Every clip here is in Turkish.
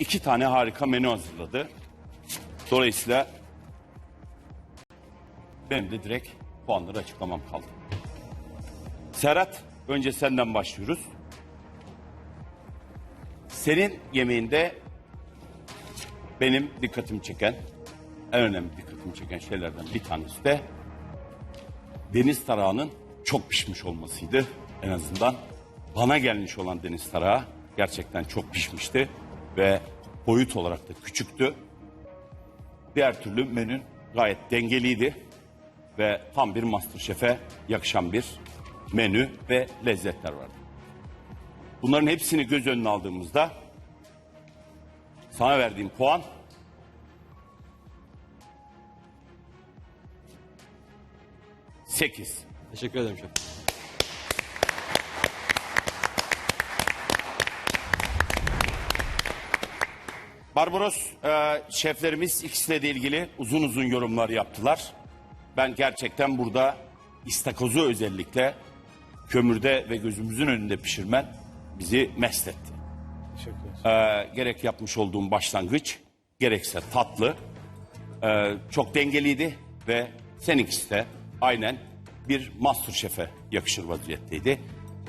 iki tane harika menü hazırladı. Dolayısıyla benim de direkt puanları açıklamam kaldı. Serhat, önce senden başlıyoruz. Senin yemeğinde benim dikkatimi çeken, en önemli dikkatimi çeken şeylerden bir tanesi de deniz tarağının çok pişmiş olmasıydı. En azından bana gelmiş olan deniz tarağı gerçekten çok pişmişti ve boyut olarak da küçüktü. Diğer türlü menün gayet dengeliydi ve tam bir Masterchef'e yakışan bir menü ve lezzetler vardı. Bunların hepsini göz önüne aldığımızda sana verdiğim puan sekiz. Teşekkür ederim şef. Barbaros e, şeflerimiz ikisiyle de ilgili uzun uzun yorumlar yaptılar. Ben gerçekten burada istakozu özellikle kömürde ve gözümüzün önünde pişirmen bizi mest etti. E, gerek yapmış olduğum başlangıç gerekse tatlı e, çok dengeliydi ve seninkisi de aynen bir master şefe yakışır vaziyetteydi.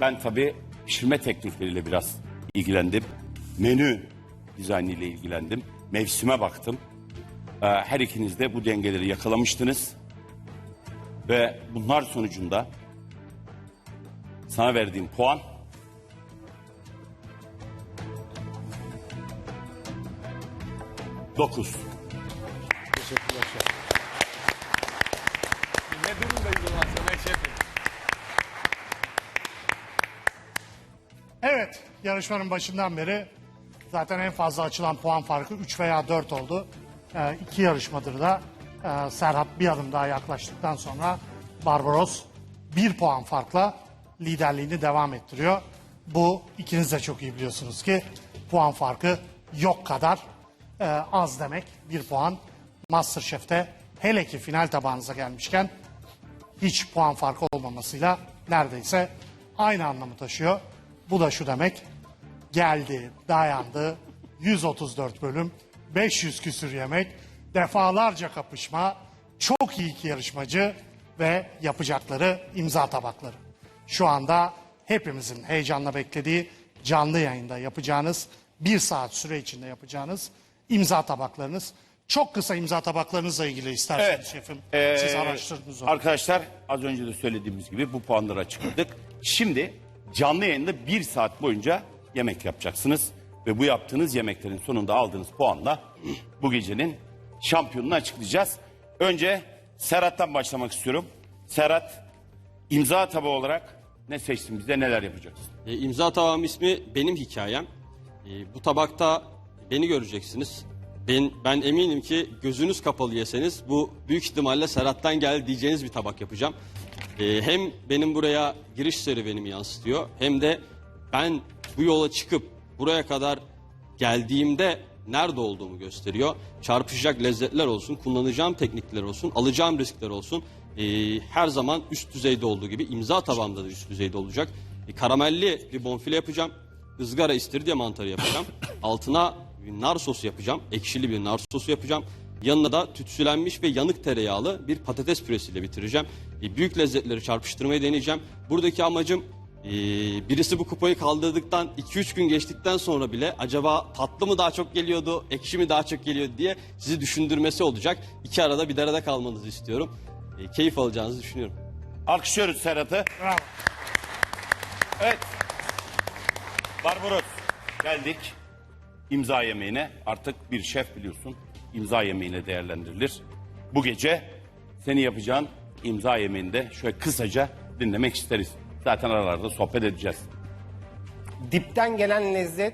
Ben tabii pişirme teknikleriyle biraz ilgilendim. Menü dizaynı ile ilgilendim. Mevsime baktım. Ee, her ikiniz de bu dengeleri yakalamıştınız. Ve bunlar sonucunda sana verdiğim puan dokuz. Teşekkürler. Ne durumdayız o zaman şefim? Evet, yarışmanın başından beri zaten en fazla açılan puan farkı 3 veya 4 oldu. Ee, iki yarışmadır da e, Serhat bir adım daha yaklaştıktan sonra Barbaros bir puan farkla liderliğini devam ettiriyor. Bu ikiniz de çok iyi biliyorsunuz ki puan farkı yok kadar e, az demek. Bir puan Masterchef'te hele ki final tabağınıza gelmişken hiç puan farkı olmamasıyla neredeyse aynı anlamı taşıyor. Bu da şu demek. Geldi, dayandı. 134 bölüm, 500 küsür yemek, defalarca kapışma, çok iyi iki yarışmacı ve yapacakları imza tabakları. Şu anda hepimizin heyecanla beklediği canlı yayında yapacağınız, bir saat süre içinde yapacağınız imza tabaklarınız. Çok kısa imza tabaklarınızla ilgili isterseniz Evet. şefim. Ee, Siz araştırdınız onu. Arkadaşlar az önce de söylediğimiz gibi bu puanları açıkladık. Şimdi canlı yayında bir saat boyunca yemek yapacaksınız. Ve bu yaptığınız yemeklerin sonunda aldığınız puanla bu gecenin şampiyonunu açıklayacağız. Önce Serhat'tan başlamak istiyorum. Serhat imza tabağı olarak ne seçtin bize neler yapacaksın? E, imza tabağım ismi benim hikayem. E, bu tabakta beni göreceksiniz. Ben, ben eminim ki gözünüz kapalı yeseniz bu büyük ihtimalle Serhat'tan geldi diyeceğiniz bir tabak yapacağım. E, hem benim buraya giriş serüvenimi yansıtıyor hem de ben bu yola çıkıp buraya kadar geldiğimde nerede olduğumu gösteriyor. Çarpışacak lezzetler olsun, kullanacağım teknikler olsun, alacağım riskler olsun. E, her zaman üst düzeyde olduğu gibi imza tabağımda da üst düzeyde olacak. E, karamelli bir bonfile yapacağım. ızgara istiridye mantarı yapacağım. Altına bir nar sosu yapacağım. Ekşili bir nar sosu yapacağım. Yanına da tütsülenmiş ve yanık tereyağlı bir patates püresiyle bitireceğim. E, büyük lezzetleri çarpıştırmayı deneyeceğim. Buradaki amacım e, birisi bu kupayı kaldırdıktan 2-3 gün geçtikten sonra bile acaba tatlı mı daha çok geliyordu, ekşi mi daha çok geliyordu diye sizi düşündürmesi olacak. İki arada bir derede kalmanızı istiyorum. E, keyif alacağınızı düşünüyorum. Alkışlıyoruz Serhat'ı. Bravo. Evet. Barbaros geldik imza yemeğine. Artık bir şef biliyorsun imza yemeğine değerlendirilir. Bu gece seni yapacağın imza yemeğinde şöyle kısaca dinlemek isteriz. Zaten aralarda sohbet edeceğiz. Dipten gelen lezzet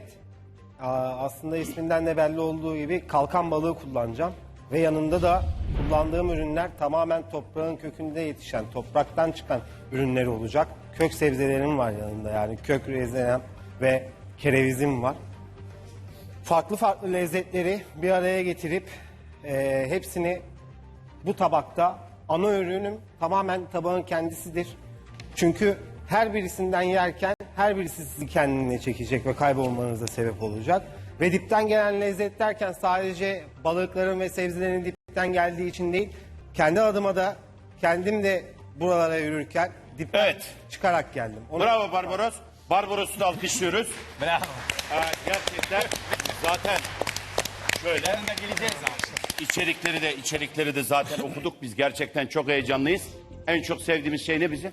aslında isminden de belli olduğu gibi kalkan balığı kullanacağım. Ve yanında da kullandığım ürünler tamamen toprağın kökünde yetişen, topraktan çıkan ürünleri olacak. Kök sebzelerim var yanında yani kök rezenem ve kerevizim var. Farklı farklı lezzetleri bir araya getirip e, hepsini bu tabakta ana ürünüm tamamen tabağın kendisidir. Çünkü her birisinden yerken her birisi sizi kendine çekecek ve kaybolmanıza sebep olacak. Ve dipten gelen lezzet derken sadece balıkların ve sebzelerin dipten geldiği için değil, kendi adıma da kendim de buralara yürürken dipten Evet. çıkarak geldim. Onu- Bravo Barbaros. Barbaros'u da alkışlıyoruz. Bravo. Ee, gerçekten zaten şöyle Yarın da geleceğiz abi. içerikleri de içerikleri de zaten okuduk. Biz gerçekten çok heyecanlıyız. En çok sevdiğimiz şey ne bizim?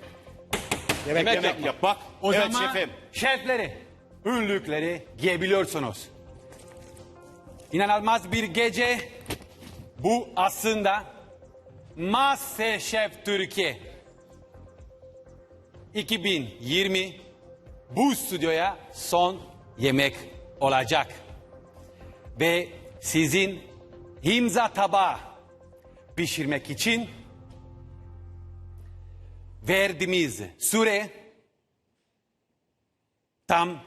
Yemek Yemek yapmak. yapmak. O evet zaman şefim. şefleri, ünlükleri giyebiliyorsunuz. İnanılmaz bir gece. Bu aslında Masterchef Türkiye 2020 bu stüdyoya son yemek olacak. Ve sizin imza tabağı pişirmek için verdiğimiz süre tam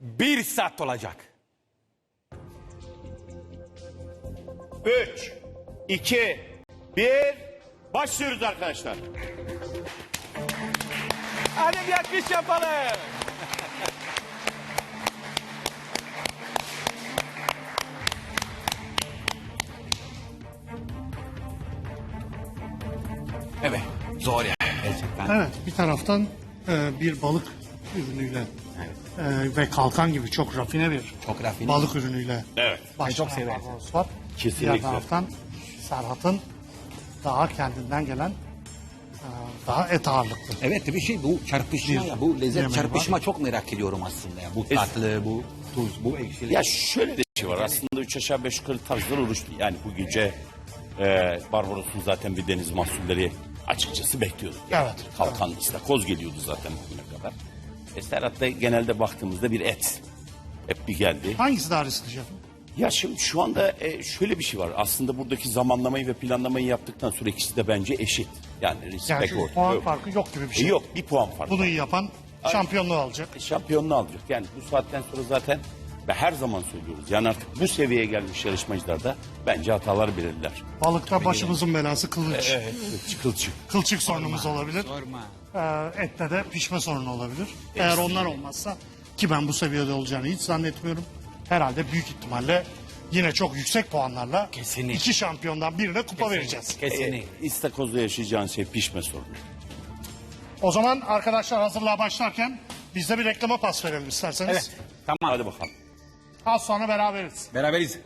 bir saat olacak. 3, 2, 1. Başlıyoruz arkadaşlar. Hadi bir alkış yapalım. Evet, zor ya gerçekten. Evet bir taraftan e, bir balık ürünüyle e, ve kalkan gibi çok rafine bir Çok rafine. balık ürünüyle Evet. başlayan çok severim. Barbaros var. Kesinlikle. Diğer taraftan Serhat'ın daha kendinden gelen e, daha et ağırlıklı. Evet bir şey bu çarpışma Bir ya bu lezzet yemeği çarpışma çok merak ediyorum aslında ya. Bu tatlı, bu tuz, bu ekşili. Ya şöyle de bir şey var. Aslında üç aşağı beş yukarı tarzlar oluştu. Yani bu gece e, Barbaros'un zaten bir deniz mahsulleri açıkçası bekliyorduk. Evet. Kalkan, istakoz geliyordu zaten bugüne kadar. E, Serhat'ta genelde baktığımızda bir et. Hep bir geldi. Hangisi daha riskli şefim? Ya şimdi şu anda e, şöyle bir şey var. Aslında buradaki zamanlamayı ve planlamayı yaptıktan sonra ikisi de bence eşit. Yani risk Yani çünkü puan Yok. farkı yok gibi bir E, şey. Yok bir puan farkı. Bunu iyi yapan şampiyonluğu alacak. şampiyonluğu alacak. Yani bu saatten sonra zaten ve her zaman söylüyoruz. Yani artık bu seviyeye gelmiş yarışmacılar da bence hatalar belirler. Balıkta başımızın belası kılıç. Çıkılçık. Kılçık sorunumuz olabilir. Sorma. Ee, ette de pişme sorunu olabilir. Eğer onlar olmazsa ki ben bu seviyede olacağını hiç zannetmiyorum. Herhalde büyük ihtimalle yine çok yüksek puanlarla Kesinlikle. iki şampiyondan birine kupa vereceğiz. Kesinlikle. E, İstakozda yaşayacağın şey pişme sorunu. O zaman arkadaşlar hazırlığa başlarken biz de bir reklama pas verelim isterseniz. Evet, tamam. Hadi bakalım. Az sonra beraberiz. Beraberiz.